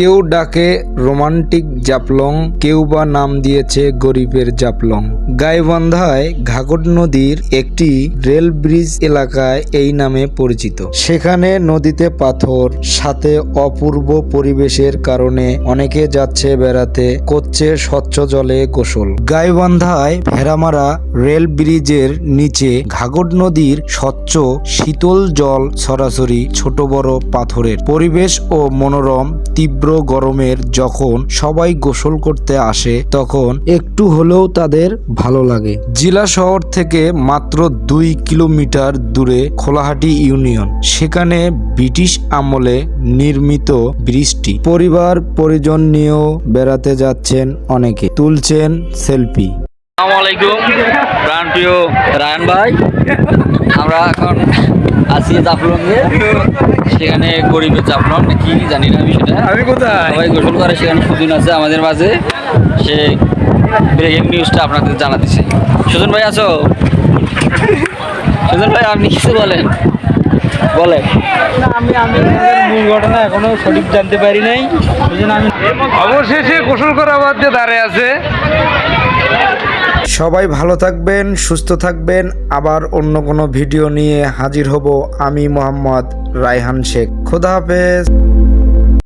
কেউ ডাকে রোমান্টিক জাপলং, কেউ বা নাম দিয়েছে গরিবের জাপলং। গাইবান্ধায় ঘাগট নদীর একটি রেল ব্রিজ এলাকায় এই নামে পরিচিত। সেখানে নদীতে পাথর, সাথে অপূর্ব পরিবেশের কারণে অনেকে যাচ্ছে বেড়াতে, করছে স্বচ্ছ জলে গোসল। গাইবান্ধায় ভেড়ামারা রেল ব্রিজের নিচে ঘাগট নদীর স্বচ্ছ শীতল জল সরাসরি ছোট বড় পাথরের। পরিবেশ ও মনোরম তীব্র গরমের যখন সবাই গোসল করতে আসে, তখন একটু হলেও তাদের ভালো লাগে। জেলা শহর থেকে মাত্র দুই কিলোমিটার দূরে খোলাহাটি ইউনিয়ন। সেখানে ব্রিটিশ আমলে নির্মিত ব্রিজটি। পরিবার পরিজন নিয়েও বেড়াতে যাচ্ছেন অনেকে। তুলছেন সেলফি। রায়ন ভাই। আমরা এখন আছি জাফলংয়ে। সেখানে গরিবের জাফলং কি জানি না আমি সেটা আমি কোথায়? সবাই গোসল করে সেখানে সুজন আছে আমাদের মাঝে। সে ব্রেকিং নিউজটা আপনাদের জানাতেছে। সুজন ভাই আছো? সুজন ভাই আপনি কিছু বলেন। বলেন। আমি আমি মূল ঘটনা এখনও সঠিক জানতে পারি নাই। আমি অবশেষে গোসল করা বাদ দিয়ে দাঁড়িয়ে আছে। সবাই ভালো থাকবেন, সুস্থ থাকবেন। আবার অন্য কোনো ভিডিও নিয়ে হাজির হব আমি মোহাম্মদ রায়হান শেখ। খোদা হাফেজ।